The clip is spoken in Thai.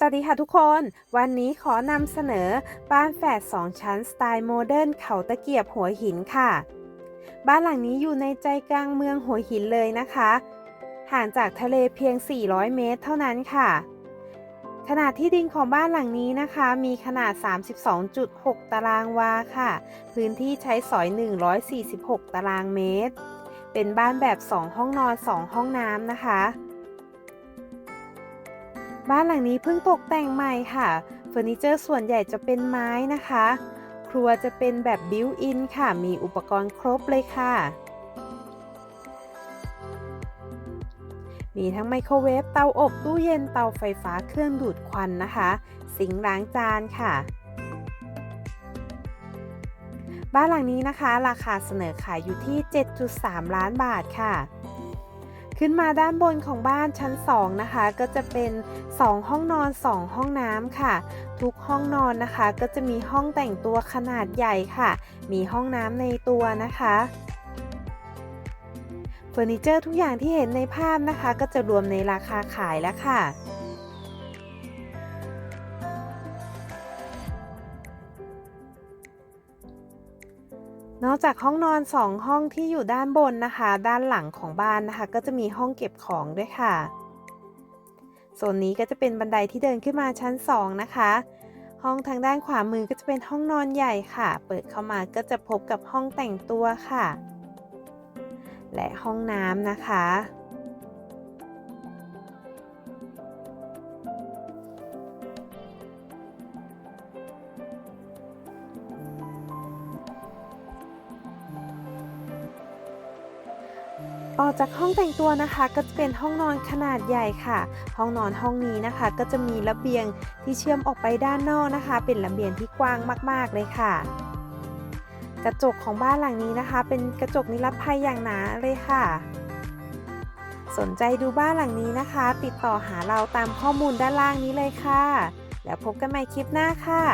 สวัสดีค่ะทุกคน วันนี้ขอนำเสนอบ้านแฝด2ชั้นสไตล์โมเดิร์นเขาตะเกียบหัวหินค่ะ บ้านหลังนี้อยู่ในใจกลางเมืองหัวหินเลยนะคะ ห่างจากทะเลเพียง 400 เมตรเท่านั้นค่ะ ขนาดที่ดินของบ้านหลังนี้นะคะ มีขนาด 32.6 ตารางวาค่ะ พื้นที่ใช้สอย 146 ตารางเมตร เป็นบ้านแบบ 2 ห้องนอน 2 ห้องน้ำนะคะ บ้านหลังนี้เพิ่งตกแต่งใหม่ค่ะเฟอร์นิเจอร์ส่วนใหญ่จะเป็นไม้นะคะ ครัวจะเป็นแบบบิวอินค่ะ มีอุปกรณ์ครบเลยค่ะ มีทั้งไมโครเวฟเตาอบตู้เย็นเตาไฟฟ้าเครื่องดูดควันนะคะ สิงค์ล้างจานค่ะบ้านหลังนี้นะคะ ราคาเสนอขายอยู่ที่ 7.3 ล้านบาทค่ะ ขึ้นมาด้านบนของบ้านชั้น 2 นะคะ ก็จะเป็น 2 ห้องนอน 2 ห้องน้ำค่ะ ทุกห้องนอนนะคะ ก็จะมีห้องแต่งตัวขนาดใหญ่ค่ะ มีห้องน้ำในตัวนะคะเฟอร์นิเจอร์ทุกอย่างที่เห็นในภาพนะคะ ก็จะรวมในราคาขายแล้วค่ะ นอกจากห้องนอน 2 ห้องที่อยู่ด้านบนนะคะ ด้านหลังของบ้านนะคะ ก็จะมีห้องเก็บของด้วยค่ะโซนนี้ก็จะเป็นบันไดที่เดินขึ้นมาชั้น 2 นะคะ ห้องทางด้านขวามือก็จะเป็นห้องนอนใหญ่ค่ะ เปิดเข้ามาก็จะพบกับห้องแต่งตัวค่ะ และห้องน้ำนะคะ ออกจากห้องแต่งตัวนะคะ ก็จะเป็นห้องนอนขนาดใหญ่ค่ะ ห้องนอนห้องนี้นะคะ ก็จะมีระเบียงที่เชื่อมออกไปด้านนอกนะคะ เป็นระเบียงที่กว้างมาก ๆ เลยค่ะ กระจกของบ้านหลังนี้นะคะ เป็นกระจกนิรภัยอย่างหนาเลยค่ะ สนใจดูบ้านหลังนี้นะคะ ติดต่อหาเราตามข้อมูลด้านล่างนี้เลยค่ะ แล้วพบกันใหม่คลิปหน้าค่ะ